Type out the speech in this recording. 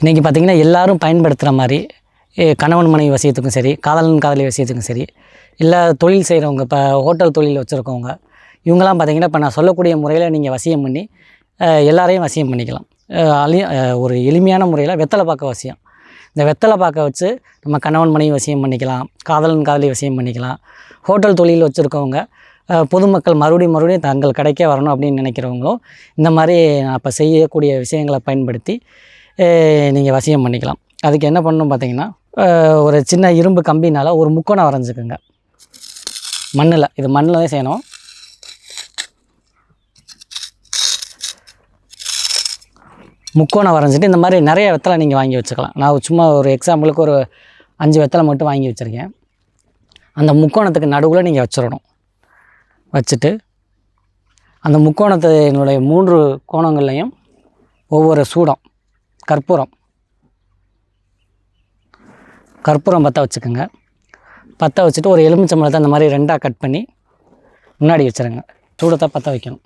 இன்றைக்கி பார்த்திங்கன்னா எல்லோரும் பயன்படுத்துகிற மாதிரி கணவன் மனைவி வசியத்துக்கும் சரி காதலன் காதலி வசியத்துக்கும் சரி இல்லை தொழில் செய்கிறவங்க இப்போ ஹோட்டல் தொழில் வச்சுருக்கவங்க இவங்கெல்லாம் பார்த்திங்கன்னா இப்போ நான் சொல்லக்கூடிய முறையில் நீங்கள் வசியம் பண்ணி எல்லாரையும் வசியம் பண்ணிக்கலாம். அலி ஒரு எளிமையான முறையில் வெத்தலை பார்க்க வசியம். இந்த வெத்தலை பார்க்க வச்சு நம்ம கணவன் மனைவி வசியம் பண்ணிக்கலாம் காதலன் காதலி வசியம் பண்ணிக்கலாம். ஹோட்டல் தொழில் வச்சுருக்கவங்க பொதுமக்கள் மறுபடியும் மறுபடியும் தங்கள் கடைக்கே வரணும் அப்படின்னு நினைக்கிறவங்களும் இந்த மாதிரி நான் இப்போ செய்யக்கூடிய விஷயங்களை பயன்படுத்தி நீங்கள் வசியம் பண்ணிக்கலாம். அதுக்கு என்ன பண்ணணும் பார்த்தீங்கன்னா ஒரு சின்ன இரும்பு கம்பினால் ஒரு முக்கோணம் வரைஞ்சிக்கோங்க. மண்ணில் இது மண்ணில் தான் செய்யணும். முக்கோணம் வரைஞ்சிட்டு இந்த மாதிரி நிறைய வெத்தலை நீங்கள் வாங்கி வச்சுக்கலாம். நான் சும்மா ஒரு எக்ஸாம்பிளுக்கு ஒரு அஞ்சு வெத்தலை மட்டும் வாங்கி வச்சுருக்கேன். அந்த முக்கோணத்துக்கு நடுவில் நீங்கள் வச்சிடணும் வச்சுட்டு அந்த முக்கோணத்தினுடைய மூன்று கோணங்கள்லையும் ஒவ்வொரு சூடம் கற்பூரம். கற்பூரம் பற்ற வச்சுக்கோங்க. பற்ற வச்சுட்டு ஒரு எலுமிச்சம்பழத்தை அந்த மாதிரி ரெண்டாக கட் பண்ணி முன்னாடி வச்சுருங்க. சூடத்தை பற்ற வைக்கணும்.